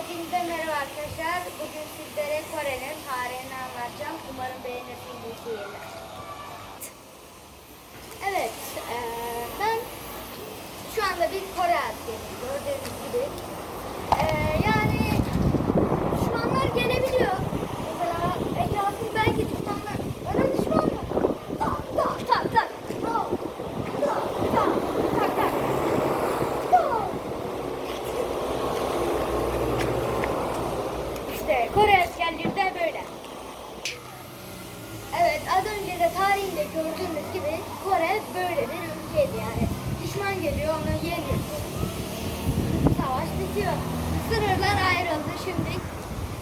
Hepinize merhaba arkadaşlar. Bugün sizlere Kore'nin tarihini anlatacağım. Umarım beğenirsiniz bu İşte Kore askerleri de böyle. Evet az önce de tarihinde gördüğümüz gibi Kore böyle bir ülkeydi yani. Düşman geliyor onu yeniyor. Savaş bitiyor. Sınırlar ayrıldı şimdi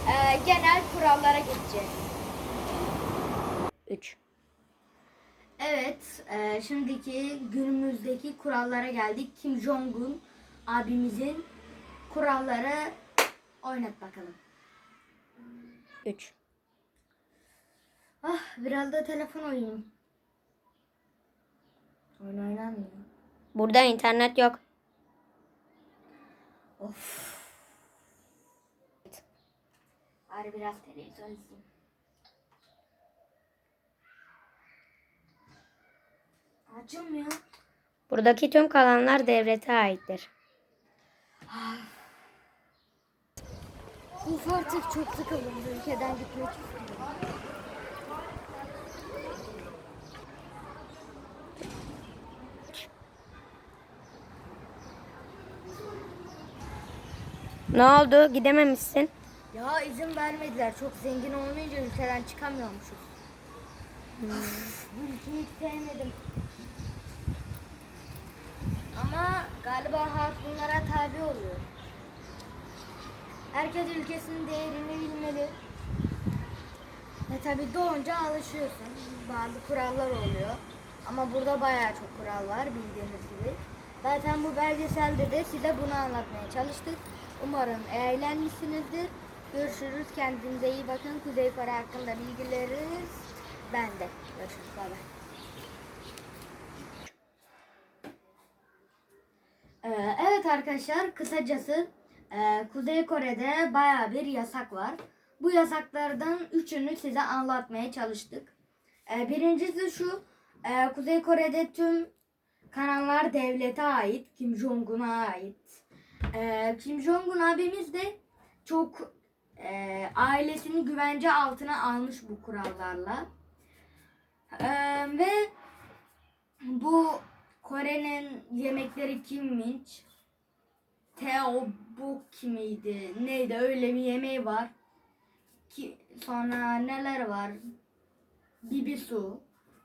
e, genel kurallara geçeceğiz. 3. Evet, e, şimdiki günümüzdeki kurallara geldik. Kim Jong-un abimizin kuralları oynat bakalım. 3. Ah biraz da telefon oynayayım. Oyun oynanmıyor. Burada internet yok. Of. Bari biraz televizyon izleyeyim. Açılmıyor. Buradaki tüm kalanlar devlete aittir. Uf artık çok sıkıldım. Bu ülkeden gitmek istiyorum. Ne oldu? Gidememişsin. Ya izin vermediler. Çok zengin olmayınca ülkeden çıkamıyormuşuz. Üf, Bu ülkeyi hiç sevmedim. Ama galiba halk bunlara tabi oluyor. Herkes ülkesinin değerini bilmeli. Ve tabi doğunca alışıyorsun. Bazı kurallar oluyor. Ama burada bayağı çok kural var bildiğiniz gibi. Zaten bu belgeselde de size bunu anlatmaya çalıştık. Umarım eğlenmişsinizdir. Görüşürüz. Kendinize iyi bakın. Kuzey Kore hakkında bilgileriniz bende. Görüşürüz. Bay. Ee, evet arkadaşlar kısacası e, Kuzey Kore'de baya bir yasak var. Bu yasaklardan üçünü size anlatmaya çalıştık. E, birincisi şu e, Kuzey Kore'de tüm kanallar devlete ait. Kim Jong-un'a ait. E, Kim Jong-un abimiz de çok e, ailesini güvence altına almış bu kurallarla. E, ve bu Kore'nin yemekleri Teobuk miydi? Neydi? Öyle bir yemeği var. Ki, sonra neler var? Bibisu.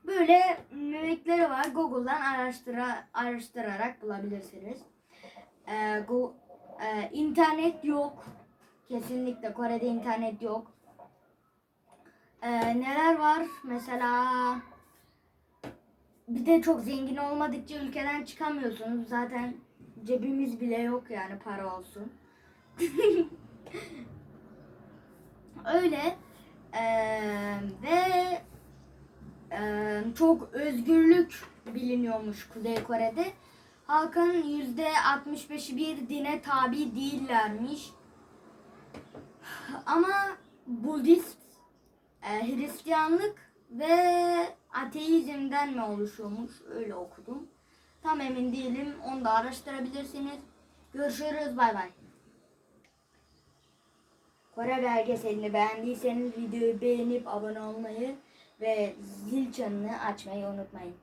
Böyle yemekleri var. Google'dan araştıra, araştırarak bulabilirsiniz. Ee, go, e, internet yok. Kesinlikle Kore'de internet yok. Ee, neler var? Mesela bir de çok zengin olmadıkça ülkeden çıkamıyorsunuz. Zaten cebimiz bile yok yani para olsun. Öyle. Ee, ve ee, çok özgürlük biliniyormuş Kuzey Kore'de. Halkın yüzde 65'i bir dine tabi değillermiş. Ama Budist, e, Hristiyanlık ve ateizmden mi oluşuyormuş? Öyle okudum. Tam emin değilim. Onu da araştırabilirsiniz. Görüşürüz. Bay bay. Kore belgeselini beğendiyseniz videoyu beğenip abone olmayı ve zil çanını açmayı unutmayın.